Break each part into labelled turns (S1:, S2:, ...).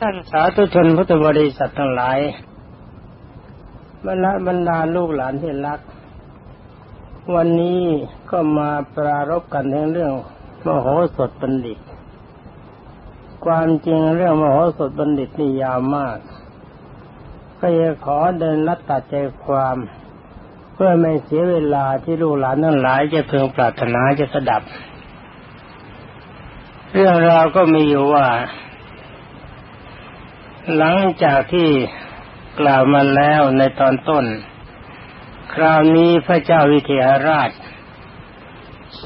S1: ท่านสาธุชนพุทธบริษัททั้งหลายบรรดาบรรดาลูกหลานที่รัก วันนี้ก็มาปรารบกันในเรื่องมโหสถบัณฑิต ความจริงเรื่องมโหสถบัณฑิตนี่ยาวมาก ก็จะขอเดินลัดตัดใจความ เพื่อไม่เสียเวลาที่ลูกหลานทั้งหลาย จะเพึงปรารถนาจะสดับ เรื่องราวก็มีอยู่ว่า หลังจากที่กล่าวมาแล้วในตอนต้น คราวนี้พระเจ้าวิเทหราช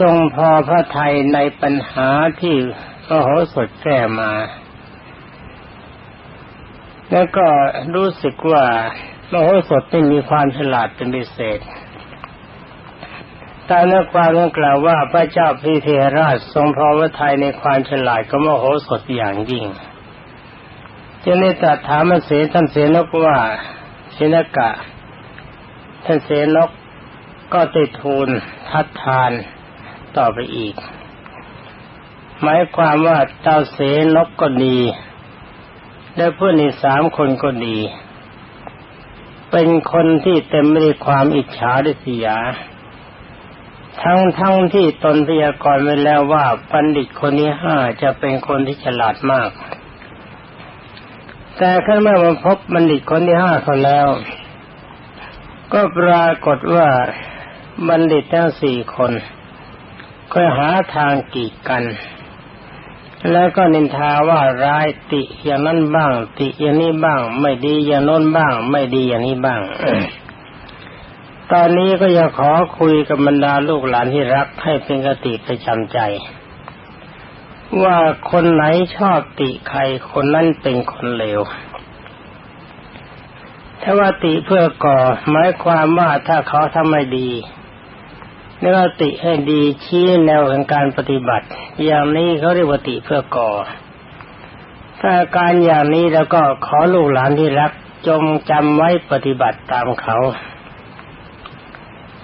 S1: ทรงพอพระทัยในปัญหาที่พระโหสถแก้มา แล้วก็รู้สึกว่าพระโหสถไม่มีความฉลาดเป็นพิเศษตามเนื้อความนั้นกล่าวว่าพระเจ้าพิเทหราช ทรงพอพระทัยในความฉลาดก็มโหสถอย่างยิ่ง จึงได้ตรัสถามเสท่านเสนกว่าเสนกะ ท่านเสนกก็ติทูลทัดทานต่อไปอีก หมายความว่าเจ้าเสนกก็ดี และเพื่อนอีกสามคนก็ดี เป็นคนที่เต็มไปด้วยความอิจฉาดิษยา ทั้งทั้งที่ตนพยากรณ์ไว้แล้วว่าปัณฑิตคนนี้ห้าจะเป็นคนที่ฉลาดมาก แต่ขั้นเมื่อมาพบบัณฑิตคนที่ห้าเขาแล้ว ก็ปรากฏว่าบัณฑิตทั้งสี่คนก็หาทางกีดกัน แล้วก็นินทาว่าร้ายติอย่างนั้นบ้าง ติอย่างนี้บ้าง ไม่ดีอย่างโน้นบ้าง ไม่ดีอย่างนี้บ้าง ตอนนี้ก็อยากขอคุยกับบรรดาลูกหลานที่รักให้เป็นกติประจำใจ ว่าคนไหนชอบติใครคนนั้นเป็นคนเลวถ้าว่าติเพื่อก่อหมายความว่าถ้าเขาทำไม่ดีนี่ก็ติให้ดีชี้แนวแห่งการปฏิบัติ อย่างนี้เขาเรียกว่าติเพื่อก่อ ถ้าการอย่างนี้แล้วก็ขอลูกหลานที่รักจงจำไว้ปฏิบัติตามเขา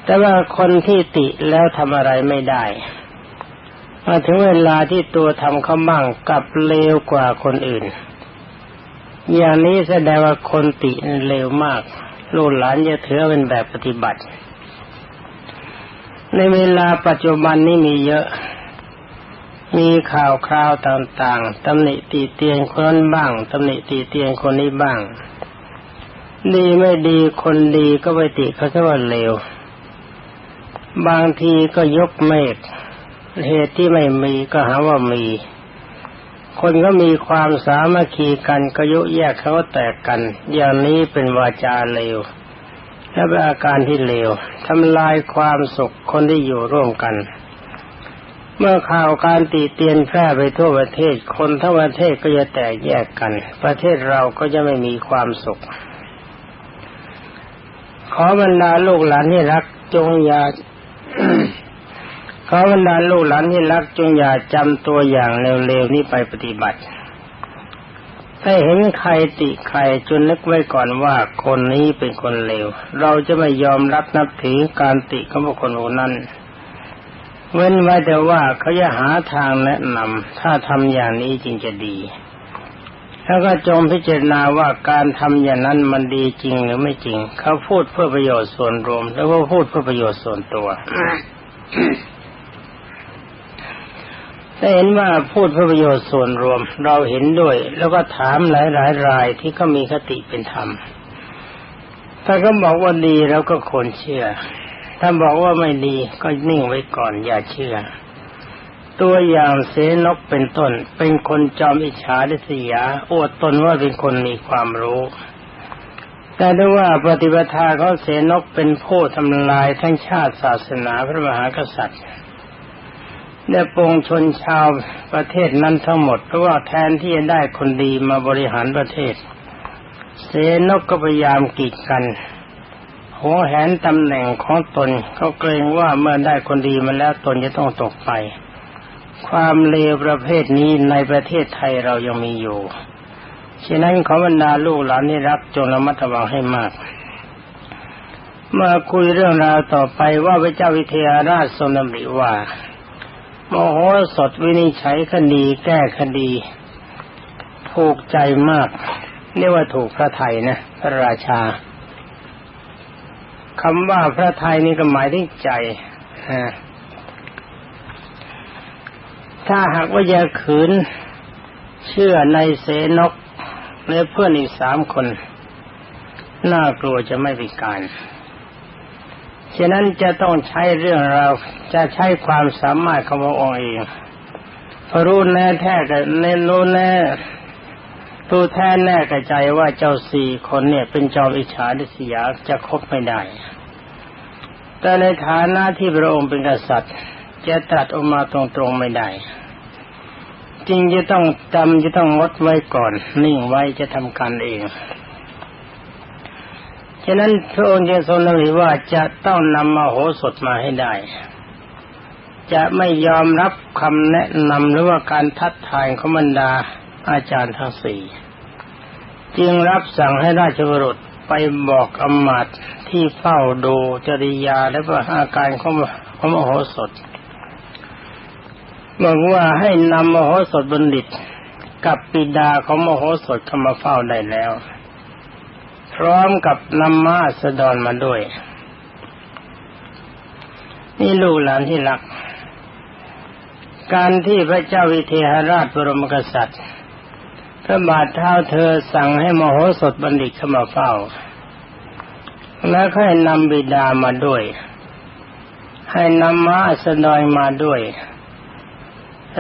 S1: แต่ว่าคนที่ติแล้วทำอะไรไม่ได้ มาถึงเวลาที่ตัวทำเขามั่งกับเลวกว่าคนอื่น อย่างนี้แสดงว่าคนติเลวมาก ลูกหลานจะถือเป็นแบบปฏิบัติ ในเวลาปัจจุบันนี้มีเยอะ มีข่าวคราวต่างๆตำหนิตีเตียนคนนั้นบ้างตำหนิตีเตียนคนนี้บ้าง ดีไม่ดีคนดีก็ไปติเขาแค่ว่าเลวบางทีก็ยกเมฆ เหตุที่ไม่มีก็หาว่ามี คนก็มีความสามัคคีกันก็ยุแยกเขาแตกกัน อย่างนี้เป็นวาจาเลวและเป็นอาการที่เลวทำลายความสุขคนที่อยู่ร่วมกัน เมื่อข่าวการตีเตียนแพร่ไปทั่วประเทศ คนทั้งประเทศก็จะแตกแยกกัน ประเทศเราก็จะไม่มีความสุข ขอบรรดาลูกหลานที่รักจงอย่า ขอบรรดาลูกหลานที่รักจงอย่าจำตัวอย่างเร็วๆนี้ไปปฏิบัติ ถ้าเห็นใครติใครจนนึกไว้ก่อนว่าคนนี้เป็นคนเลว เราจะไม่ยอมรับนับถือการติของบุคคลนนั้น เว้นไว้แต่ว่าเขาจะหาทางแนะนำถ้าทำอย่างนี้จริงจะดี แล้วก็จงพิจารณาว่าการทำอย่างนั้นมันดีจริงหรือไม่จริง เขาพูดเพื่อประโยชน์ส่วนรวม แล้วก็พูดเพื่อประโยชน์ส่วนตัว ถ้าเห็นว่าพูดเพื่อประโยชน์ส่วนรวมเราเห็นด้วย แล้วก็ถามหลายหลายรายที่ก็มีคติเป็นธรรมถ้าก็บอกว่าดีเราก็ควรเชื่อ ถ้าบอกว่าไม่ดีก็นิ่งไว้ก่อนอย่าเชื่อ ตัวอย่างเสนกเป็นต้น เป็นคนจอมอิจฉาดิษยาอวดตนว่าเป็นคนมีความรู้แต่ด้วยว่าปฏิปทาเขาเสนกเป็นผู้ทำลายทั้งชาติศาสนาพระมหากษัตริย์ ได้ปวงชนชาวประเทศนั้นทั้งหมดเพราะว่าแทนที่จะได้คนดีมาบริหารประเทศ เสนกก็พยายามกีดกันหัวแหนตำแหน่งของตนเขาเกรงว่าเมื่อได้คนดีมาแล้วตนจะต้องตกไป ความเลวประเภทนี้ในประเทศไทยเรายังมีอยู่ฉะนั้นขอบรรดาลูกหลานที่รักจงระมัดระวังให้มาก มาคุยเรื่องราวต่อไปว่าพระเจ้าวิเทหราชทรงดำริว่า มโหสถวินิจฉัยคดีแก้คดี ถูกใจมากเรียกว่าถูกพระไทยนะพระราชาคำว่าพระไทยนี่ก็หมายถึงใจถ้าหากว่าจะขืนเชื่อในเสนกและเพื่อนอีกสามคน น่ากลัวจะไม่เป็นการ ฉะนั้นจะต้องใช้เรื่องเราจะใช้ความสามารถของพระองค์เองรู้แน่แท้กับเน้นรู้แน่รู้แท้แน่กระใจว่าเจ้าสี่คนเนี่ยเป็นจอมอิจฉาดิษยาจะคบไม่ได้ แต่ในฐานะที่พระองค์เป็นกษัตริย์ จะตรัสออกมาตรงๆไม่ได้จริงจะต้องจำจะต้องงดไว้ก่อน นิ่งไว้จะทำการเอง ฉะนั้นพระองค์จึงทรงนำว่าจะต้องนำมาโหสถมาให้ได้ จะไม่ยอมรับคำแนะนำหรือว่าการทัดทายของบรรดาอาจารย์ทั้งสี่จึงรับสั่งให้ราชบุรุษไปบอกอมาตที่เฝ้าดูจริยาและว่าอาการของของมโหสถบอกว่าให้นำมโหสถบัณฑิตกับปิดาของมโหสถเข้ามาเฝ้าได้แล้ว พร้อมกับนำมาสดอนมาด้วย นี่ลูกหลานที่รัก การที่พระเจ้าวิเทหราชบรมกษัตริย์พระบาทเท้าเธอสั่งให้มโหสถบัณฑิตเข้ามาเฝ้า แล้วให้นำบิดามาด้วย ให้นำม้าสดอยมาด้วย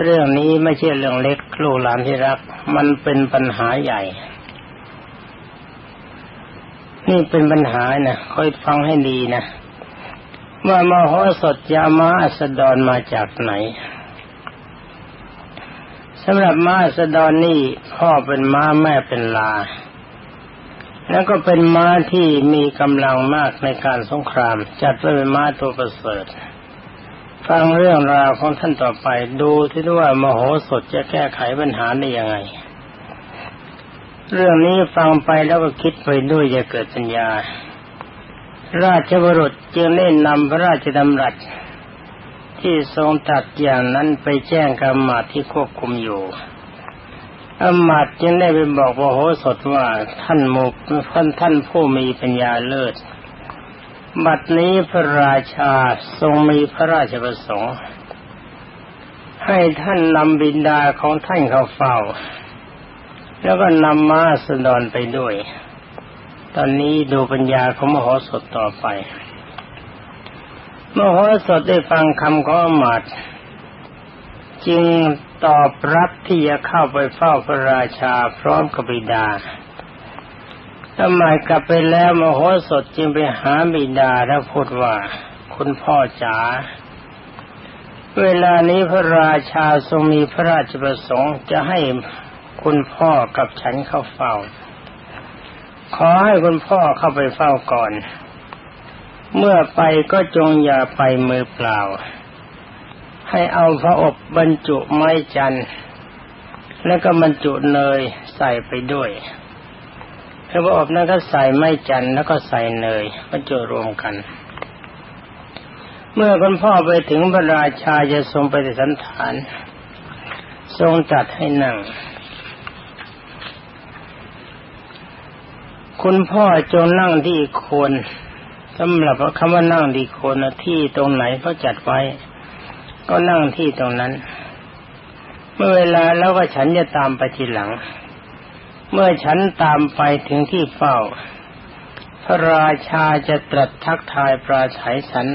S1: เรื่องนี้ไม่ใช่เรื่องเล็กลูกหลานที่รัก มันเป็นปัญหาใหญ่ นี่เป็นปัญหานะคอยฟังให้ดีนะว่ามโหสถยามาอัสดรมาจากไหนสำหรับม้าสดรนี่พ่อเป็นม้าแม่เป็นลา แล้วก็เป็นม้าที่มีกำลังมากในการสงคราม จัดเป็นม้าตัวประเสริฐฟังเรื่องราวของท่านต่อไปดูที่ว่า มโหสถจะแก้ไขปัญหาได้ยังไง เรื่องนี้ฟังไปแล้วก็คิดไปด้วยจะเกิดปัญญา ราชบรุษจึงได้นำพระราชดำรัส ที่ทรงตัดอย่างนั้นไปแจ้งกรรมาที่ควบคุมอยู่อมาตจึงได้ไปบอกมโหสถว่าท่านมุกท่านท่านผู้มีปัญญาเลิศ บัดนี้พระราชาทรงมีพระราชประสงค์ ให้ท่านนำบินดาของท่านเข้าเฝ้า แล้วก็นำม้าสดอนไปด้วย ตอนนี้ดูปัญญาของมโหสถต่อไป มโหสถได้ฟังคำของอมาตจึงตอบรับที่จะเข้าไปเฝ้าพระราชาพร้อมกับบิดาสมัยกลับไปแล้วมโหสถจึงไปหาบิดาแล้วพูดว่า คุณพ่อจ๋าเวลานี้พระราชาทรงมีพระราชประสงค์จะให้ คุณพ่อกับฉันเข้าเฝ้า ขอให้คุณพ่อเข้าไปเฝ้าก่อน เมื่อไปก็จงอย่าไปมือเปล่า ให้เอาพระอบบรรจุไม้จันทร์แล้วก็บรรจุเนยใส่ไปด้วยพระอบนั้นก็ใส่ไม้จันแล้วก็ใส่เนยก็จะรวมกัน เมื่อคุณพ่อไปถึงพระราชาจะทรงไปสันฐาน ทรงจัดให้นั่ง คุณพ่อจงนั่งที่คนสำหรับคำว่านั่งที่คนที่ตรงไหนเขาจัดไว้ ก็นั่งที่ตรงนั้น เมื่อเวลาแล้วก็ฉันจะตามไปทีหลัง เมื่อฉันตามไปถึงที่เฝ้า พระราชาจะตรัสทักทายปราชัยฉัน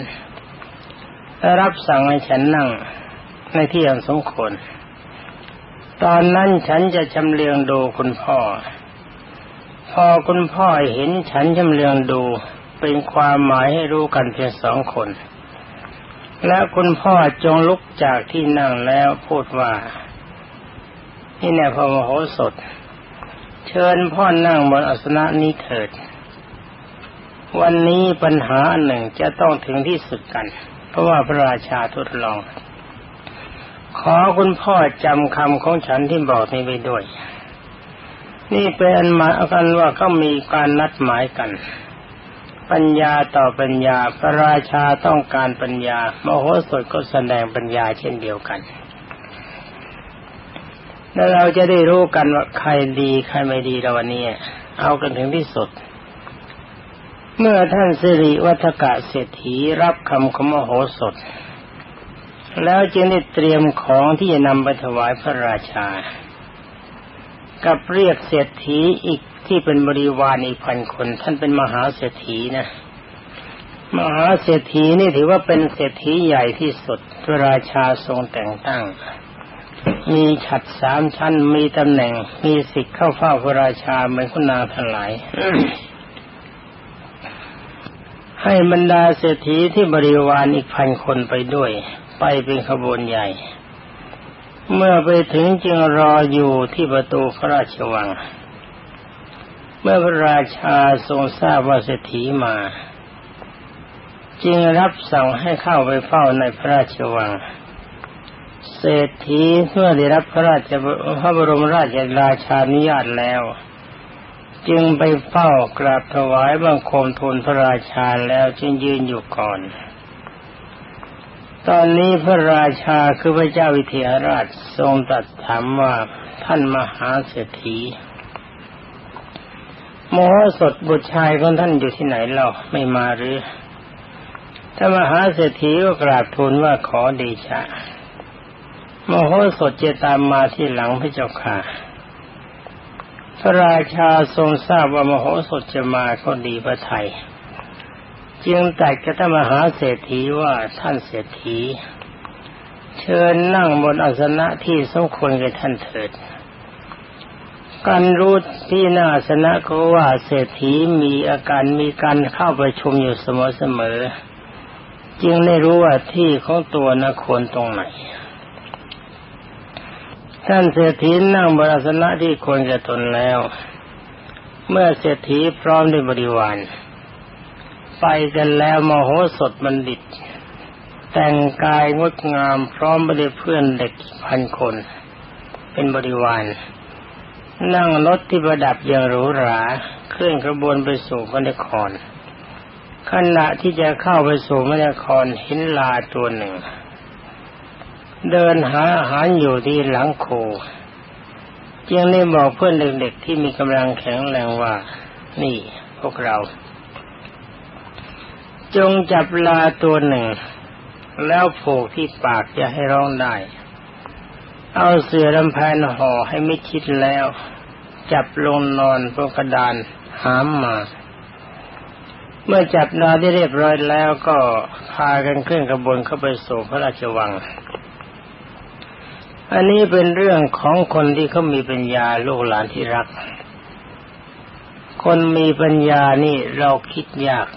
S1: และรับสั่งให้ฉันนั่งในที่อันสมควรตอนนั้นฉันจะชำเลืองดูคุณพ่อ พอคุณพ่อเห็นฉันชำเลืองดูเป็นความหมายให้รู้กันเพียงสองคน และคุณพ่อจงลุกจากที่นั่งแล้วพูดว่า นี่แน่พระมโหสถ เชิญพ่อนั่งบนอัสนะนี้เถิด วันนี้ปัญหาหนึ่งจะต้องถึงที่สุดกัน เพราะว่าพระราชาทดลอง ขอคุณพ่อจำคำของฉันที่บอกนี้ไปด้วย นี่เป็นอันหมายกันว่าก็มีการนัดหมายกัน ปัญญาต่อปัญญาพระราชาต้องการปัญญา มโหสถก็แสดงปัญญาเช่นเดียวกันแล้วเราจะได้รู้กันว่าใครดีใครไม่ดีเราวันนี้เอากันถึงที่สุด เมื่อท่านสิริวัฒกะเศรษฐีรับคำของมโหสถ แล้วจึงได้เตรียมของที่จะนำไปถวายพระราชา กับเรียกเศรษฐีอีกที่เป็นบริวารอีกพันคน ท่านเป็นมหาเศรษฐีนะ มหาเศรษฐีนี่ถือว่าเป็นเศรษฐีใหญ่ที่สุดพระราชาทรงแต่งตั้ง มีฉัดสามชั้นมีตำแหน่ง มีสิทธิ์เข้าเฝ้าพระราชาเหมือนคุณนางทั้งหลายให้บรรดาเศรษฐีที่บริวารอีกพันคนไปด้วย ไปเป็นขบวนใหญ่ เมื่อไปถึงจึงรออยู่ที่ประตูพระราชวัง เมื่อพระราชาทรงทราบว่าเศรษฐีมา จึงรับสั่งให้เข้าไปเฝ้าในพระราชวัง เศรษฐีเมื่อได้รับพระราชพระบรมราชราชานุญาตแล้ว จึงไปเฝ้ากราบถวายบังคมทูลพระราชาแล้วจึงยืนอยู่ก่อน ตอนนี้พระราชาคือพระเจ้าวิเทหราชทรงตรัสถามว่าท่านมหาเศรษฐีโมโหสถบุตรชายของท่านอยู่ที่ไหนเล่าไม่มาหรือถ้ามหาเศรษฐีก็กราบทูลว่าขอเดชะโมโหสถจะตามมาที่หลังพระเจ้าค่ะ พระราชาทรงทราบว่าโมโหสถจะมาก็ดีพระไทย จึงแต่กับท่านมหาเศรษฐีว่าท่านเศรษฐี เชิญนั่งบนอาสนะที่สมควรแก่ท่านเถิดการรู้ที่หน้าอาสนะก็ว่าเศรษฐีมีอาการมีการเข้าประชุมอยู่เสมอๆจึงได้รู้ว่าที่ของตัวนะควรตรงไหน ท่านเศรษฐีนั่งบนอาสนะที่ควรแก่ตนแล้ว เมื่อเศรษฐีพร้อมด้วยบริวาร ไปกันแล้วมโหสถบัณฑิต แต่งกายงดงามพร้อมไปด้วยเพื่อนเด็กพันคน เป็นบริวาร นั่งรถที่ประดับอย่างหรูหราเคลื่อนขบวนไปสู่พระนครขณะที่จะเข้าไปสู่พระนครเห็นลาตัวหนึ่ง เดินหาอาหารอยู่ที่หลังโคจึงได้บอกเพื่อนเด็กๆที่มีกำลังแข็งแรงว่า นี่พวกเรา จงจับลาตัวหนึ่ง แล้วโผูกที่ปากจะให้ร้องได้ เอาเสือลำแพนห่อให้ไม่ชิดแล้ว จับลงนอนบนกระดานหามมา เมื่อจับนอนได้เรียบร้อยแล้วก็พากันเคลื่อนกระบวนเข้าไปสู่พระราชวัง อันนี้เป็นเรื่องของคนที่เขามีปัญญาลูกหลานที่รัก คนมีปัญญานี่เราคิดยาก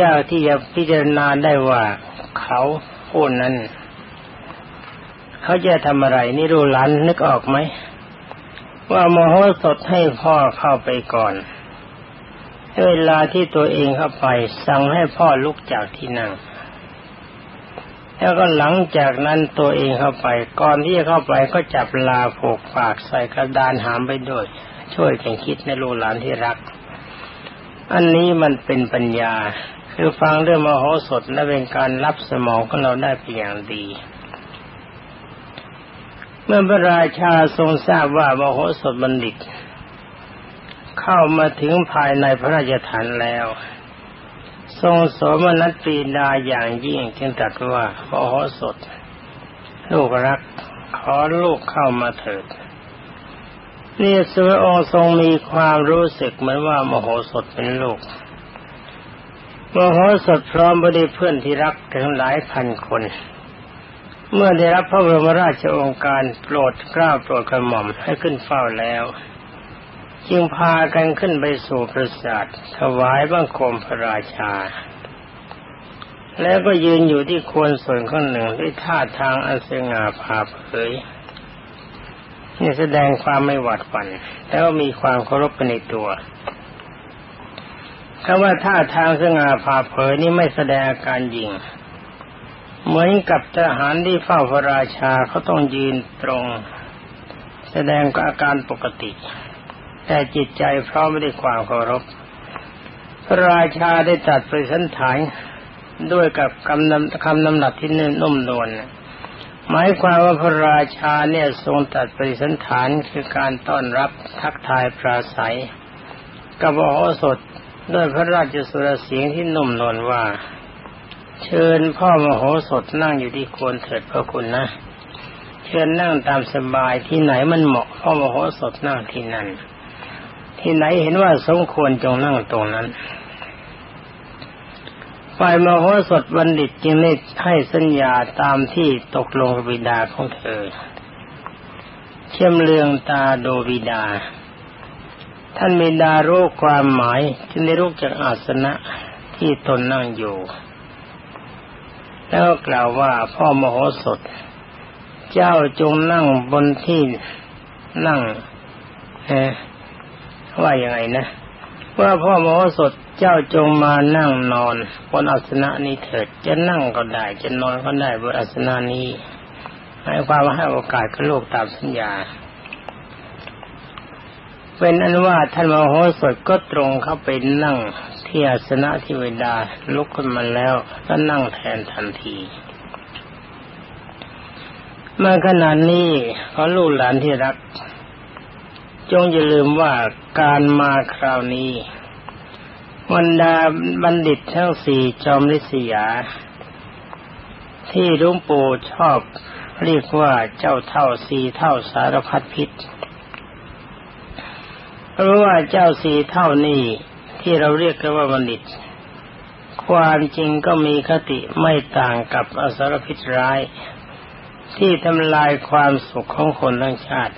S1: ยากที่จะพิจารณาได้ว่าเขาผู้นั้น เขาจะทำอะไรนี่รู้ลานนึกออกไหม ว่าโมโหสดให้พ่อเข้าไปก่อนเวลาที่ตัวเองเข้าไป สั่งให้พ่อลุกจากที่นั่ง แล้วก็หลังจากนั้นตัวเองเข้าไป ก่อนที่จะเข้าไปก็จับลาผูกปากใส่กระดานหามไปด้วย ช่วยกันคิดในลูกหลานที่รัก อันนี้มันเป็นปัญญา คือฟังเรื่องมโหสถและเป็นการรับสมองของเราได้เป็นอย่างดี เมื่อพระราชาทรงทราบว่ามโหสถบัณฑิต เข้ามาถึงภายในพระราชฐานแล้ว ทรงสมนัสปรีดาอย่างยิ่งจึงตรัสว่ามโหสถ ลูกรักขอลูกเข้ามาเถิดนี่สุรองทรงมีความรู้สึกเหมือนว่ามโหสถเป็นลูก มโหสถพร้อมไปด้วยเพื่อนที่รักถึงหลายพันคน เมื่อได้รับพระบรมราชโองการโปรดกล้าโปรดกระหม่อมให้ขึ้นเฝ้าแล้ว จึงพากันขึ้นไปสู่ปราสาทถวายบังคมพระราชา แล้วก็ยืนอยู่ที่โคนส่วนข้างหนึ่งด้วยท่าทางอันสง่าผ่าเผยนี่แสดงความไม่หวาดหวั่นแต่ว่ามีความเคารพในตัว คำว่าท่าทางสง่าผ่าเผยนี่ไม่แสดงอาการยิง เหมือนกับทหารที่เฝ้าพระราชาเขาต้องยืนตรง แสดงอาการปกติ แต่จิตใจพร้อมไม่ได้ความเคารพพระราชาได้ตัดไปสันฐานด้วยกับคำนำคำนำหนักที่นุ่มนวลหมายความว่าพระราชาเนี่ยทรงตัดปริสันฐานคือการต้อนรับทักทายปราศัยกับโอสถ ด้วยพระราชสุรเสียงที่นุ่มนวลว่า เชิญพ่อมโหสถนั่งอยู่ที่ควรเถิดพระคุณนะ เชิญนั่งตามสบายที่ไหนมันเหมาะพ่อมโหสถนั่งที่นั่น ที่ไหนเห็นว่าสมควรจงนั่งตรงนั้นฝ่ายมโหสถบัณฑิตจึงได้ให้สัญญาตามที่ตกลงบบิดาของเธอ เชื่อมเลืองตาโดบิดา ท่านบิดารู้ความหมายจึงได้รู้จากอาสนะที่ตนนั่งอยู่ แล้วกล่าวว่าพ่อมโหสถ เจ้าจงนั่งบนที่นั่งว่าอยังไงนะ ว่าพ่อมโหสถเจ้าจงมานั่งนอนบนอาสนะนี้เถิดจะนั่งก็ได้ จะนอนก็ได้บนอาสนะนี้ให้ความว่าให้โอกาสกับโลกตามสัญญา เป็นอันว่าท่านมโหสถก็ตรงเข้าไปนั่งที่อาสนะที่เวดาลุกขึ้นมาแล้วก็นั่งแทนทันทีเมื่อขณะนี้ขอลูกหลานที่รัก จงอย่าลืมว่าการมาคราวนี้บรรดาบัณฑิตทั้งสี่จอมฤิยา ที่ลุงปู่ชอบเรียกว่าเจ้าเท่าสี่เท่าสารพัดพิษ เพราะว่าเจ้าสี่เท่านี้ที่เราเรียกกันว่าบัณฑิต ความจริงก็มีคติไม่ต่างกับอสารพิษร้าย ที่ทำลายความสุขของคนทั้งชาติ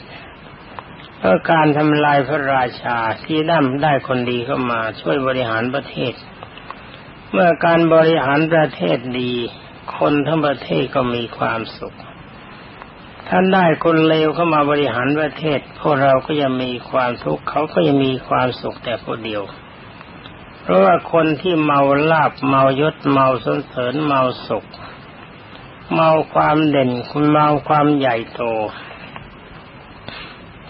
S1: เพราะการทำลายพระราชาที่ได้ได้คนดีเข้ามาช่วยบริหารประเทศ เมื่อการบริหารประเทศดี คนทั้งประเทศก็มีความสุข ท่านได้คนเลวเข้ามาบริหารประเทศ พวกเราก็ยังมีความทุกข์เขาก็ยังมีความสุขแต่คนเดียว เพราะว่าคนที่เมาลาบเมายศเมาสนเสริญเมาสุข เมาความเด่นคุณเมาความใหญ่โต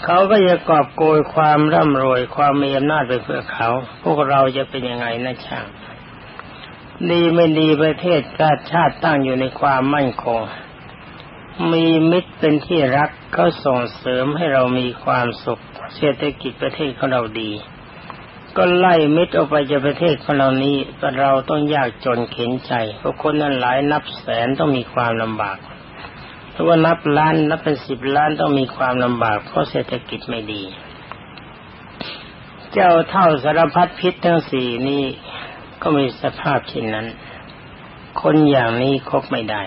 S1: เขาก็จะกอบโกยความร่ำรวยความมีอำนาจไปเพื่อเขา พวกเราจะเป็นยังไงนะช่างดีไม่ดีประเทศชาติชาติตั้งอยู่ในความมั่นคง มีมิตรเป็นที่รักเขาส่งเสริมให้เรามีความสุข เศรษฐกิจประเทศของเราดี ก็ไล่มิตรออกไปจากประเทศของเรานี้เราต้องยากจนเข็นใจเพราะคนนั้นหลายนับแสนต้องมีความลำบากถ้าว่านับล้านนับเป็นสิบล้านต้องมีความลำบากเพราะเศรษฐกิจไม่ดี เจ้าเท่าสารพัดพิษทั้งสี่นี้ก็มีสภาพเช่นนั้น คนอย่างนี้คบไม่ได้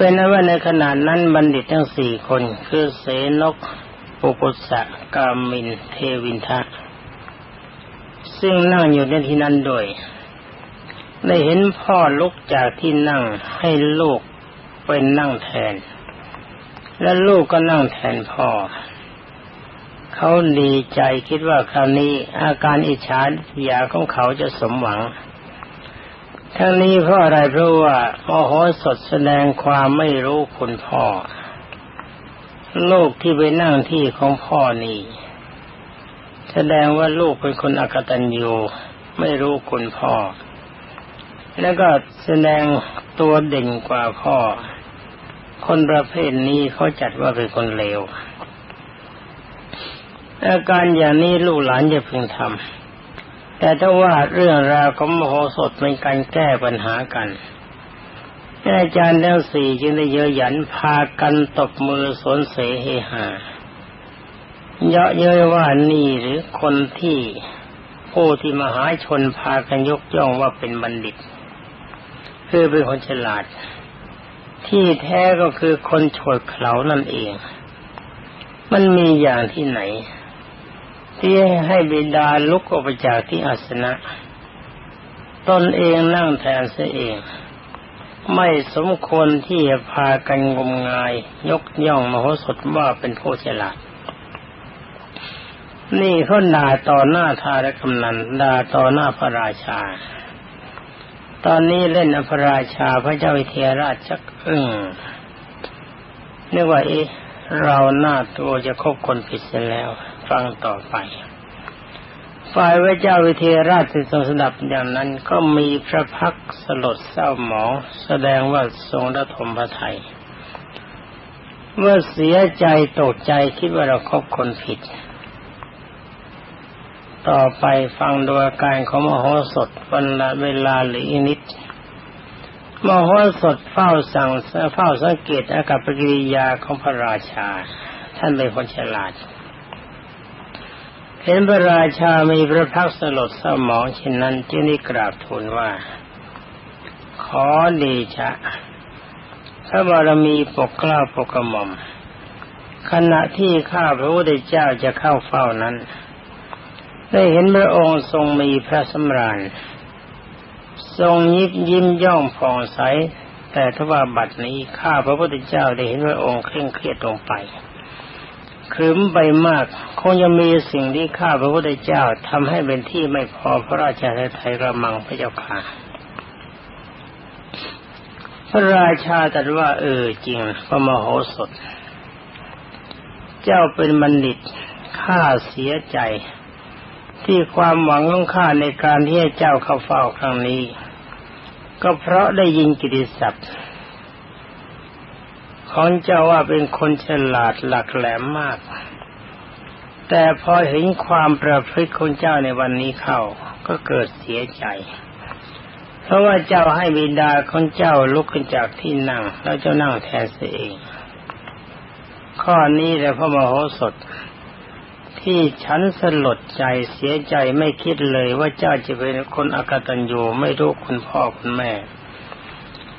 S1: เป็นนว่าในขณะนั้นบัณฑิตทั้งสี่คน คือเสนกปุกุสะกามิน เทวินทะซึ่งนั่งอยู่ในที่นั้นโดยได้เห็นพ่อลุกจากที่นั่งให้ลูกเป็นนั่งแทน และลูกก็นั่งแทนพ่อ เขาดีใจคิดว่าคราวนี้อาการอิจฉาอยาของเขาจะสมหวัง ทั้งนี้เพราะอะไรเพราะว่ามโหสดแสดงความไม่รู้คุณพ่อลูกที่ไปนั่งที่ของพ่อนี่แสดงว่าลูกเป็นคนอกตัญญูไม่รู้คุณพ่อ แล้วก็แสดงตัวเด่นกว่าพ่อ คนประเภทนี้เขาจัดว่าเป็นคนเลวอาการอย่างนี้ลูกหลานจะพึงทำ แต่ถ้าว่าเรื่องราวของมโหสถเป็นการแก้ปัญหากันอาจารย์ทั้งสี่จึงได้เยอะหยันพากันตบมือสนเสเฮหา เยาะเย้ยว่านี่หรือคนที่ผู้ที่มหาชนพากันยกย่องว่าเป็นบัณฑิต คือเป็นคนฉลาด ที่แท้ก็คือคนโฉดเขานั่นเอง มันมีอย่างที่ไหน ที่ให้บิดาลุกออกไปจากที่อาสนะ ตนเองนั่งแทนเสียเอง ไม่สมควรที่จะพากันงมงาย ยกย่องมโหสถว่าเป็นผู้ฉลาด นี่เขาด่าต่อหน้าทารกำนันด่าต่อหน้าพระราชา ตอนนี้เล่นอภราชาพระเจ้าวิเทหราชชักอึ้งนึกว่าเอ๊ะเราหน้าตัวจะคบคนผิดเสียแล้ว ฟังต่อไป ฝ่ายพระเจ้าวิเทราชที่ทรงสดับอย่างนั้นก็มีพระพักสลดเศร้าหมองแสดงว่าทรงระทมพระไทยเมื่อเสียใจตกใจคิดว่าเราคบคนผิด ต่อไปฟังดูอาการของมโหสถวันละเวลาหรืออีนิดมโหสถเฝ้าสั่งเฝ้าสังเกตอากับปกิริยาของพระราชา ท่านเป็นคนฉลาด เห็นพระราชามีพระพักสลดเศร้าหมองเช่นนั้นจึงได้กราบทูลว่า ขอดีชะพระบารมีปกกล้าปกกระหม่อม ขณะที่ข้าพระพุทธเจ้าจะเข้าเฝ้านั้น ได้เห็นพระองค์ทรงมีพระสำราญ ทรงยิบยิ้มย่องผ่องใส แต่ทว่าบัดนี้ข้าพระพุทธเจ้าได้เห็นพระองค์เคร่งเครียดลงไป ครึ้มไปมาก คงจะมีสิ่งที่ข้าพระพุทธเจ้าทำให้เป็นที่ไม่พอพระราชาไทยระมังพระเจ้าค่ะพระราชาตรัสว่า เออจริงพระมโหสถ เจ้าเป็นบัณฑิตข้าเสียใจ ที่ความหวังของข้าในการที่ให้เจ้าเข้าเฝ้าครั้งนี้ ก็เพราะได้ยินกิติศัพท์ ของเจ้าว่าเป็นคนฉลาดหลักแหลมมาก แต่พอเห็นความประพฤติของเจ้าในวันนี้เข้าก็เกิดเสียใจ เพราะว่าเจ้าให้บิดาของเจ้าลุกขึ้นจากที่นั่ง แล้วเจ้านั่งแทนเสียเอง ข้อนี้แหละพระมโหสถที่ฉันสลดใจเสียใจไม่คิดเลยว่าเจ้าจะเป็นคนอกตัญญูไม่รู้คุณพ่อคุณแม่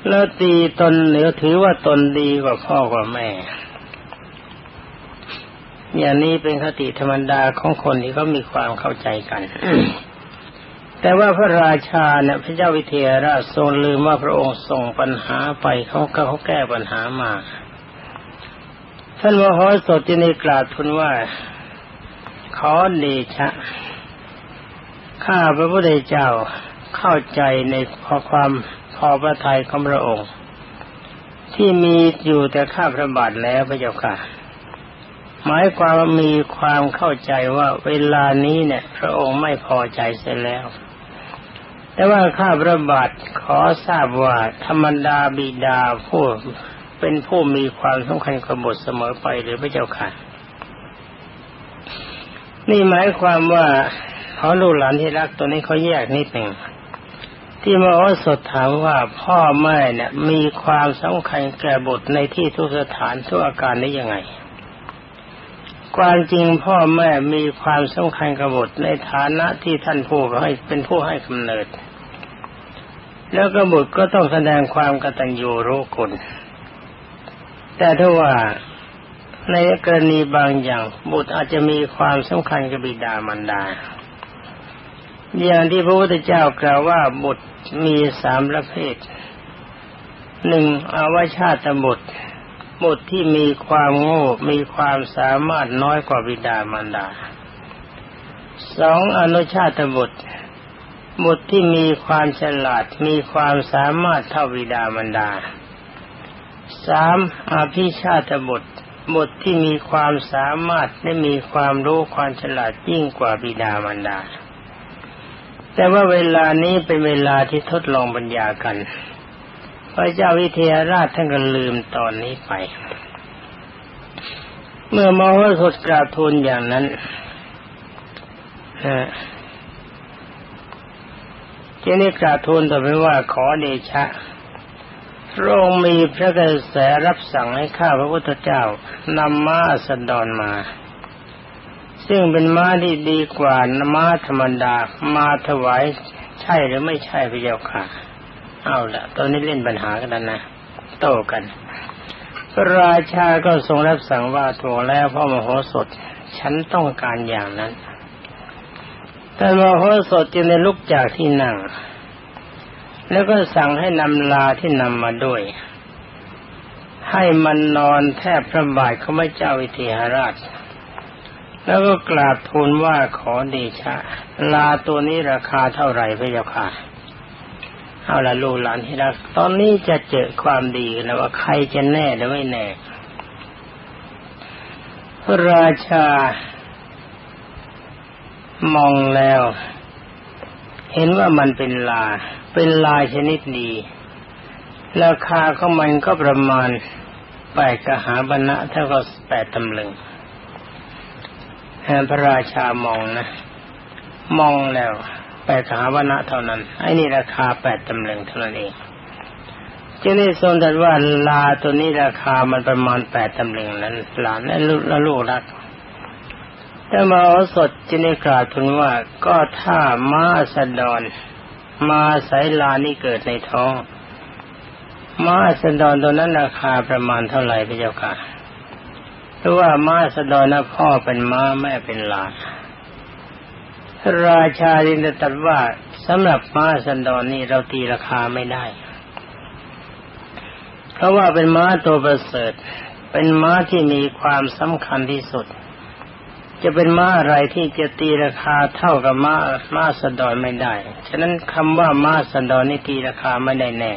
S1: แล้วตีตนเหนือถือว่าตนดีกว่าพ่อกว่าแม่ อย่างนี้เป็นคติธรรมดาของคนที่เขามีความเข้าใจกันแต่ว่าพระราชาเนี่ยพระเจ้าวิเทหราชทรงลืมว่าพระองค์ส่งปัญหาไปเขาก็เขาแก้ปัญหามาท่านมโหสถจึงได้กราบทูลว่า ขอเดชะ ข้าพระพุทธเจ้าเข้าใจในพอความ พอพระทัยของพระองค์ ที่มีอยู่แต่ข้าพระบาทแล้วพระเจ้าค่ะ หมายความว่ามีความเข้าใจว่าเวลานี้เนี่ย พระองค์ไม่พอใจเสียแล้ว แต่ว่าข้าพระบาทขอทราบว่าธรรมดาบิดาผู้เป็นผู้มีความสำคัญกับบทเสมอไปหรือพระเจ้าค่ะ นี่หมายความว่าเขาลูกหลานที่รักตัวนี้เขาแยกนิดหนึ่ง ที่มาอสดถามว่าพ่อแม่เนี่ยมีความสำคัญแก่บุตรในที่ทุกสถานทุกอาการได้ยังไง ความจริงพ่อแม่มีความสำคัญกับบุตรในฐานะที่ท่านผู้ให้เป็นผู้ให้กำเนิด แล้วก็บุตรก็ต้องแสดงความกตัญญูรู้คุณ แต่ถ้าว่าในกรณีบางอย่างบุตรอาจจะมีความสำคัญกับบิดามารดา อย่างที่พระพุทธเจ้ากล่าวว่าบุตรมีสามประเภทหนึ่งอาวชาตบุตรบุตรที่มีความโง่มีความสามารถน้อยกว่าบิดามารดาสองอนุชาตบุตรบุตรที่มีความฉลาดมีความสามารถเท่าบิดามารดาสามอภิชาตบุตรบุตรที่มีความสามารถและมีความรู้ความฉลาดยิ่งกว่าบิดามารดา แต่ว่าเวลานี้เป็นเวลาที่ทดลองปัญญากัน พระเจ้าวิเทหราชท่านก็ลืมตอนนี้ไป เมื่อมโหสถกราบทูลอย่างนั้นเจนี่กราบทูลต่อไปว่าขอเดชะพระองค์มีพระกระแสรับสั่งให้ข้าพระพุทธเจ้านำม้าสันดอนมา ซึ่งเป็นม้าที่ดีกว่าม้าธรรมดา มาถวายใช่หรือไม่ใช่พระเจ้าค่ะ เอาละตอนนี้เล่นปัญหากันนะ โต้กัน พระราชาก็ทรงรับสั่งว่าถูกแล้วพ่อมโหสถ ฉันต้องการอย่างนั้นแต่มโหสถจึงได้ลุกจากที่นั่ง แล้วก็สั่งให้นำลาที่นำมาด้วย ให้มันนอนแทบพระบาทเขาไม่เจ้าวิเทหราช แล้วก็กราบทูลว่าขอเดชะ ลาตัวนี้ราคาเท่าไหร่พระเจ้าค่ะ เอาละลูกหลานที่รัก ตอนนี้จะเจอความดีนะว่าใครจะแน่หรือไม่แน่ พระราชามองแล้ว เห็นว่ามันเป็นลา เป็นลายชนิดดี ราคาของมันก็ประมาณแปดกหาบรรณะเท่ากับแปดตำลึง พระราชามองนะ มองแล้วแปดกหาบรรณะเท่านั้น ไอ้นี่ราคาแปดตำลึงเท่านั้นเองจึงได้ทรงตรัสว่าลาตัวนี้ราคามันประมาณแปดตำลึงนั้น หลานและลูกและลูกรักแต่มาโอสดจึงได้กล่าวถึงว่าก็ถ้ามาสดอนมาสายลานี่เกิดในท้อง มาสดอนตัวนั้นราคาประมาณเท่าไหร่พระเจ้าค่ะ เพราะว่าม้าสะดอนนะพ่อเป็นม้าแม่เป็นลาราชาดินตรัสว่าสำหรับม้าสันดอนนี่เราตีราคาไม่ได้ เพราะว่าเป็นม้าตัวประเสริฐ เป็นม้าที่มีความสำคัญที่สุด จะเป็นม้าอะไรที่จะตีราคาเท่ากับม้าม้าสันดอนไม่ได้ ฉะนั้นคำว่าม้าสันดอนนี่ตีราคาไม่ได้แน่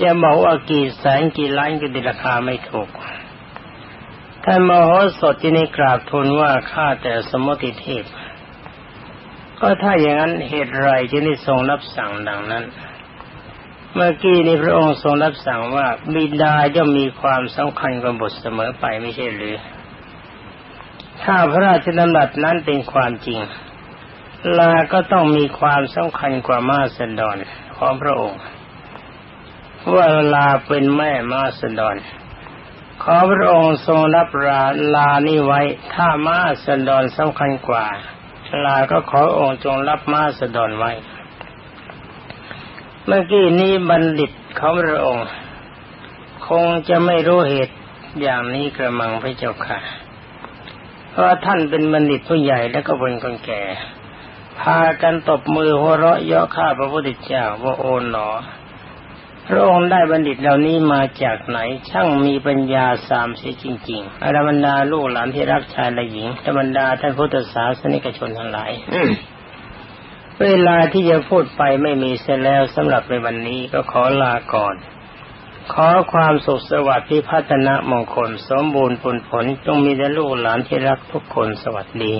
S1: จะบอกว่ากี่แสนกี่ล้านก็ตีราคาไม่ถูก ท่านมโหสถที่นี่กราบทูลว่าข้าแต่สมมติเทพ ก็ถ้าอย่างนั้นเหตุไรจึงได้ทรงรับสั่งดังนั้น เมื่อกี้นี้พระองค์ทรงรับสั่งว่าบิดาย่อมมีความสำคัญกว่าบุตรเสมอไปไม่ใช่หรือ ถ้าพระราชดำรัสนั้นเป็นความจริง ลาก็ต้องมีความสำคัญกว่ามาสดอนของพระองค์ ว่าลาเป็นแม่มาสดอน ขอพระองค์ทรงรับราลานี่ไว้ ถ้ามาสดอนสำคัญกว่า ลาก็ขอองค์จงรับมาสดอนไว้ เมื่อกี้นี้บัณฑิตของพระองค์ คงจะไม่รู้เหตุอย่างนี้กระมังพระเจ้าค่ะ เพราะท่านเป็นบัณฑิตผู้ใหญ่แล้วก็เป็นคนแก่ พากันตบมือหัวเราะเยาะข้าพระพุทธเจ้าว่าโอนหนอ พระองค์ได้บัณฑิตเหล่านี้มาจากไหน ช่างมีปัญญาสามเสียจริงๆอรบรรดาลูกหลานที่รักชายและหญิงธรรมดาท่านพุทธศาสนิกชนทั้งหลายเวลาที่จะพูดไปไม่มีเสียแล้วสำหรับในวันนี้ก็ขอลาก่อน ขอความสุขสวัสดิ์พิพัฒนมงคล สมบูรณ์ผลผลจงมีแด่ลูกหลานที่รักทุกคนสวัสดี